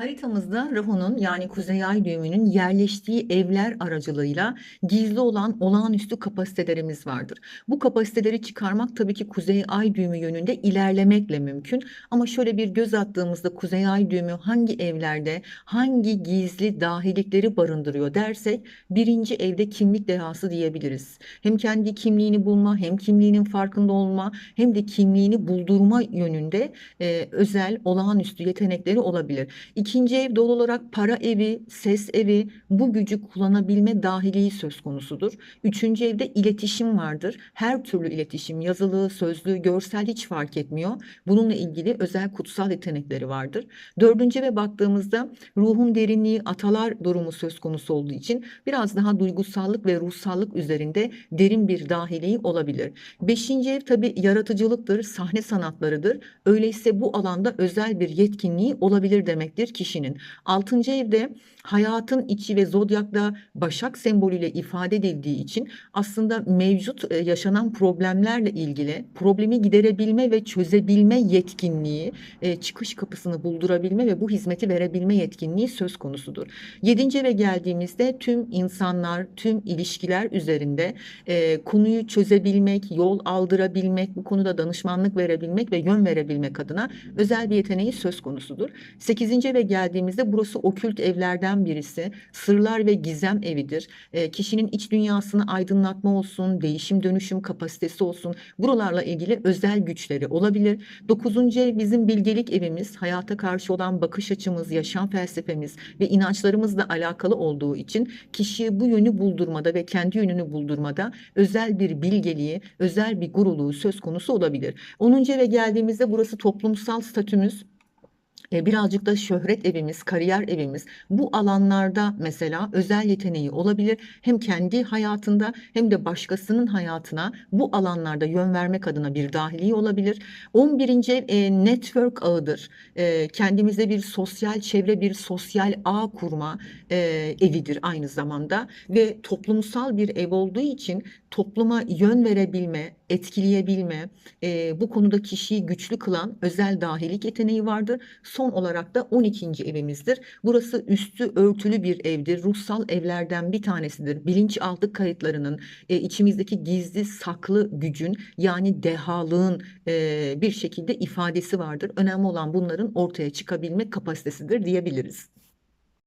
Haritamızda Rahu'nun yani Kuzey Ay düğümünün yerleştiği evler aracılığıyla gizli olan olağanüstü kapasitelerimiz vardır. Bu kapasiteleri çıkarmak tabii ki Kuzey Ay düğümü yönünde ilerlemekle mümkün. Ama şöyle bir göz attığımızda Kuzey Ay düğümü hangi evlerde hangi gizli dahilikleri barındırıyor dersek birinci evde kimlik dehası diyebiliriz. Hem kendi kimliğini bulma hem kimliğinin farkında olma hem de kimliğini buldurma yönünde e, özel olağanüstü yetenekleri olabilir. İkinci ev doğal olarak para evi, ses evi, bu gücü kullanabilme dahiliği söz konusudur. Üçüncü evde iletişim vardır. Her türlü iletişim, yazılı, sözlü, görsel hiç fark etmiyor. Bununla ilgili özel kutsal yetenekleri vardır. Dördüncü eve baktığımızda ruhun derinliği, atalar durumu söz konusu olduğu için biraz daha duygusallık ve ruhsallık üzerinde derin bir dahiliği olabilir. Beşinci ev tabii yaratıcılıktır, sahne sanatlarıdır. Öyleyse bu alanda özel bir yetkinliği olabilir demektir kişinin. Altıncı evde hayatın içi ve zodyakta başak sembolüyle ifade edildiği için aslında mevcut e, yaşanan problemlerle ilgili problemi giderebilme ve çözebilme yetkinliği, e, çıkış kapısını buldurabilme ve bu hizmeti verebilme yetkinliği söz konusudur. Yedinci eve geldiğimizde tüm insanlar, tüm ilişkiler üzerinde e, konuyu çözebilmek, yol aldırabilmek, bu konuda danışmanlık verebilmek ve yön verebilmek adına özel bir yeteneği söz konusudur. Sekizinci eve geldiğimizde burası okült evlerden birisi. Sırlar ve gizem evidir. E, kişinin iç dünyasını aydınlatma olsun, değişim dönüşüm kapasitesi olsun. Buralarla ilgili özel güçleri olabilir. Dokuzuncu ev bizim bilgelik evimiz. Hayata karşı olan bakış açımız, yaşam felsefemiz ve inançlarımızla alakalı olduğu için kişiyi bu yönü buldurmada ve kendi yönünü buldurmada özel bir bilgeliği, özel bir gururluğu söz konusu olabilir. 10. eve geldiğimizde burası toplumsal statümüz, birazcık da şöhret evimiz, kariyer evimiz bu alanlarda mesela özel yeteneği olabilir. Hem kendi hayatında hem de başkasının hayatına bu alanlarda yön vermek adına bir dahiliği olabilir. 11. ev e, network ağıdır. E, kendimize bir sosyal çevre, bir sosyal ağ kurma e, evidir aynı zamanda ve toplumsal bir ev olduğu için topluma yön verebilme, etkileyebilme, e, bu konuda kişiyi güçlü kılan özel dahilik yeteneği vardır. Son olarak da 12. evimizdir. Burası üstü örtülü bir evdir. Ruhsal evlerden bir tanesidir. Bilinçaltı kayıtlarının e, içimizdeki gizli saklı gücün yani dehalığın e, bir şekilde ifadesi vardır. Önemli olan bunların ortaya çıkabilme kapasitesidir diyebiliriz.